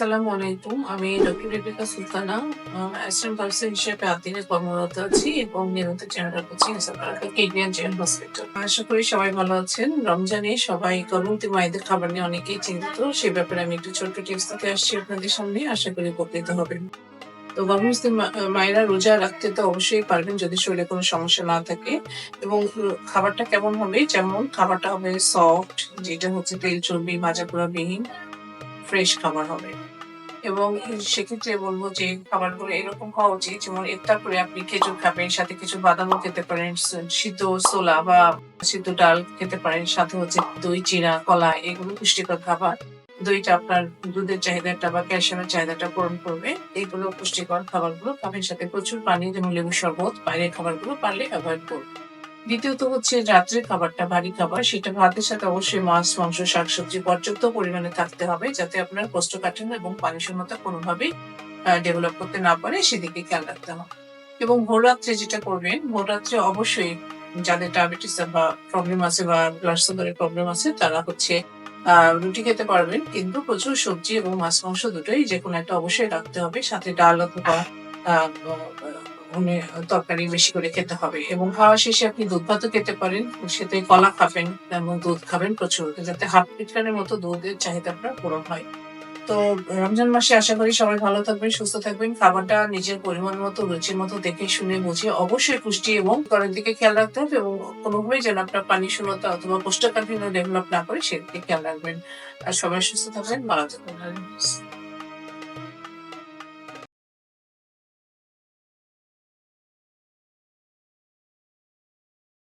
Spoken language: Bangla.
আসসালামু আলাইকুম আমি doctor Rebeka Sultana assistant professor হিসেবে আদিনে কর্মরত আছি এবং নিয়মিত চেনারা করছি কেডিয়ান জেন হসপিটাল আশা করি সবাই ভালো আছেন। রমজানে সবাই গর্ভবতী মায়েদের খাবার নিয়ে অনেকেই চিন্তিত। সে ব্যাপারে আমি একটু ছোট্ট টিপস দিতে আসছি আপনাদের সামনে। আশা করি উপকৃত হবেন। তো গর্ভবতী মা- মায়েরা রোজা রাখতে তো অবশ্যই পারবেন যদি শরীরে কোনো সমস্যা না থাকে। এবং খাবারটা কেমন হবে? যেমন খাবারটা হবে সফট যেটা হচ্ছে তেল চর্বি ভাজা পোড়া বিহীন ফ্রেশ খাবার হবে। এবং সেক্ষেত্রে বলব যে, খাবারগুলো এরকম হওয়া উচিত। যেমন ইফতার করে আপনি খেজুর খাবেন, সাথে কিছু বাদামও খেতে পারেন সিদ্ধ ছোলা বা সিদ্ধ ডাল খেতে পারেন, সাথে হচ্ছে দই চিরা কলা এগুলো পুষ্টিকর খাবার। দইটা আপনার দুধের চাহিদাটা বা ক্যালসিয়ামের চাহিদাটা পূরণ করবে। এইগুলো পুষ্টিকর খাবারগুলো খাবেন সাথে প্রচুর পানি, যেমন লেবু শরবত, বাইরের খাবারগুলো পারলে অ্যাভয়েড করবে দ্বিতীয়ত হচ্ছে রাত্রের খাবারটা, ভারী খাবার, সেটা ভাতের সাথে অবশ্যই মাছ, মাংস, শাকসবজি পর্যাপ্ত পরিমাণে থাকতে হবে যাতে আপনার কোষ্ঠকাঠিন্য এবং পানি শূন্যতা কোনোভাবেই ডেভেলপ করতে না পারে, সেদিকে খেয়াল রাখতে হবে। এবং ভোর রাত্রে যেটা করবেন, ভোর রাত্রে অবশ্যই যাদের ডায়াবেটিস বা প্রবলেম আছে বা ব্লাড সুগারের প্রবলেম আছে, তারা হচ্ছে রুটি খেতে পারবেন। কিন্তু প্রচুর সবজি এবং মাছ, মাংস দুটোই যে কোনো একটা অবশ্যই রাখতে হবে। সাথে ডাল অথবা তরকারি বেশি করে খেতে হবে। এবং খাওয়া শেষে আপনি দুধ ভাতও খেতে পারেন। সাথে কলা খাবেন এবং দুধ খাবেন প্রচুর। যাতে হাফ লিটারের মতো দুধের চাহিদা আপনার পূরণ হয়। তো রমজান মাসে আশা করি সবাই ভালো থাকবেন, সুস্থ থাকবেন। খাবারটা নিজের পরিমাণ মতো, রুচির মতো দেখে, শুনে, বুঝে অবশ্যই পুষ্টি এবং করার দিকে খেয়াল রাখতে হবে এবং কোনোভাবেই যেন আপনার পানি শূন্যতা অথবা কোষ্ঠকাঠিন্য ডেভেলপ না করে সেদিকে খেয়াল রাখবেন। আর সবাই সুস্থ থাকবেন, ভালো থাকবেন।